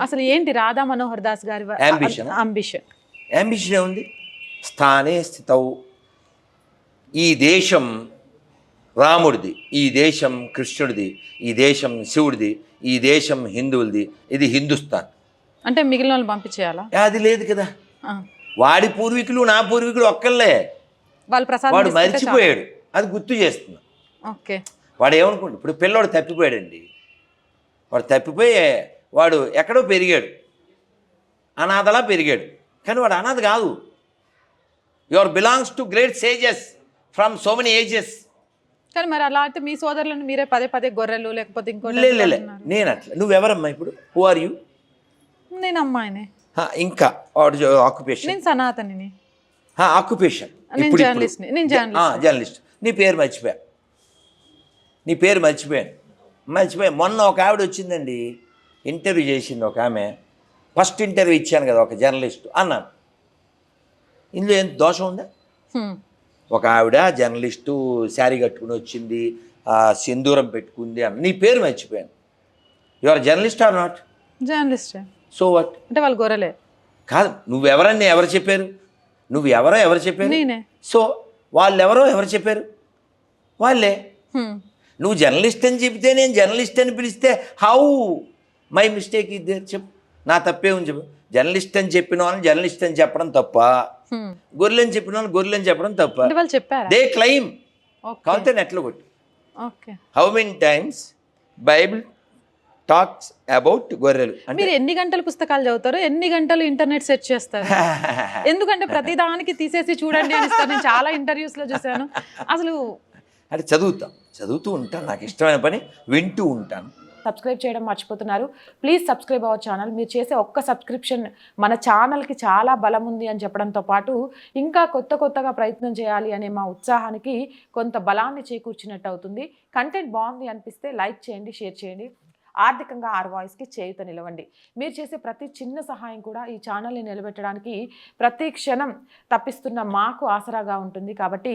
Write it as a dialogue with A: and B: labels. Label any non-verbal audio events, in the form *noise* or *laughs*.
A: అసలు ఏంటి రాధా మనోహర్ దాస్ గారి
B: Ambition.
A: అంబిషన్
B: అంబిషన్ ఏముంది? స్థానే స్థితవు. ఈ దేశం రాముడిది ఈ దేశం కృష్ణుడిది ఈ దేశం శివుడిది ఈ దేశం హిందువులది ఇది హిందుస్థాన్.
A: అంటే మిగిలిన వాళ్ళు పంపించేయాలా?
B: అది లేదు కదా. వాడి పూర్వీకులు నా పూర్వీకులు ఒక్కళ్ళే.
A: వాళ్ళు ప్రసాదం
B: వాడు. మర్చిపోయాడు. అది గుర్తు చేస్తున్నా.
A: ఓకే.
B: వాడు ఏమనుకుంటు ఇప్పుడు పిల్లోడు తప్పిపోయాడండి. వాడు తప్పిపోయి వాడు ఎక్కడో పెరిగాడు. అనాథలా పెరిగాడు. కానీ వాడు అనాథ కాదు. Your belongs to great sages from so many ages.
A: కానీ మరి అలా అయితే మీ సోదరులను మీరే పదే పదే గొర్రెలు లేకపోతే ఇంకోటి
B: లే లే, లే.
A: అంటున్నారు.
B: నేను అట్లా. నువ్వెవరమ్మా ఇప్పుడు? హూ ఆర్ యూ
A: నేను అమ్మాయినే.
B: ఇంకా వాడు ఆక్యుపేషన్
A: నేను సనాతనిని.
B: ఆక్యుపేషన్
A: నేను జర్నలిస్ట్ని. నేను జర్నలిస్ట్ని.
B: జర్నలిస్ట్ నీ పేరు మర్చిపోయా. నీ పేరు మర్చిపోయాను. మర్చిపోయా మొన్న ఒక ఆవిడ వచ్చిందండి. ఇంటర్వ్యూ చేసింది ఒక ఆమె. ఫస్ట్ ఇంటర్వ్యూ ఇచ్చాను కదా ఒక జర్నలిస్ట్ అన్నాను. ఇందులో ఏం దోషం ఉందా. ఒక ఆవిడ జర్నలిస్టు శారీ కట్టుకుని వచ్చింది సింధూరం పెట్టుకుంది అన్న నీ పేరు మర్చిపోయాను. You are journalist or not
A: జర్నలిస్టే.
B: So what
A: అంటే వాళ్ళు గొర్రెలే.
B: కాదు నువ్వెవరని ఎవరు చెప్పారు? నువ్వు ఎవరో ఎవరు చెప్పారు?
A: నేనే.
B: సో వాళ్ళు ఎవరో ఎవరు చెప్పారు? వాళ్ళే. నువ్వు జర్నలిస్ట్ అని చెబితే నేను జర్నలిస్ట్ అని పిలిస్తే హౌ మై మిస్టేక్ ఇది చెప్పు. నా తప్పే ఉంది చెప్పు. జర్నలిస్ట్ అని చెప్పిన వాళ్ళని జర్నలిస్ట్ అని చెప్పడం తప్ప. గొర్రెలు అని చెప్పిన వాళ్ళని గొర్రెలు అని చెప్పడం తప్ప
A: వాళ్ళు
B: దే క్లైమ్ కావాలంటే నెట్లో కొట్టు. How many times Bible talks about గొర్రెలు?
A: మీరు ఎన్ని గంటలు పుస్తకాలు చదువుతారు? ఎన్ని గంటలు ఇంటర్నెట్ సెర్చ్ చేస్తారు? *laughs* ఎందుకంటే ప్రతి దానికి తీసేసి చూడండి నేను చాలా ఇంటర్వ్యూస్లో చూశాను. అసలు
B: అంటే చదువుతాం. చదువుతూ ఉంటాను. నాకు ఇష్టమైన పని వింటూ ఉంటాను.
C: సబ్స్క్రైబ్ చేయడం మర్చిపోతున్నారు. Please subscribe our channel. మీరు చేసే ఒక్క సబ్స్క్రిప్షన్ మన ఛానల్కి చాలా బలం ఉంది అని చెప్పడంతో పాటు ఇంకా కొత్త కొత్తగా ప్రయత్నం చేయాలి అనే మా ఉత్సాహానికి కొంత బలాన్ని చేకూర్చినట్టు అవుతుంది. కంటెంట్ బాగుంది అనిపిస్తే లైక్ చేయండి షేర్ చేయండి. ఆర్థికంగా ఆర్ వాయిస్కి చేయుత నిలవండి. మీరు చేసే ప్రతి చిన్న సహాయం కూడా ఈ ఛానల్ని నిలబెట్టడానికి ప్రతి క్షణం తప్పిస్తున్న మాకు ఆసరాగా ఉంటుంది. కాబట్టి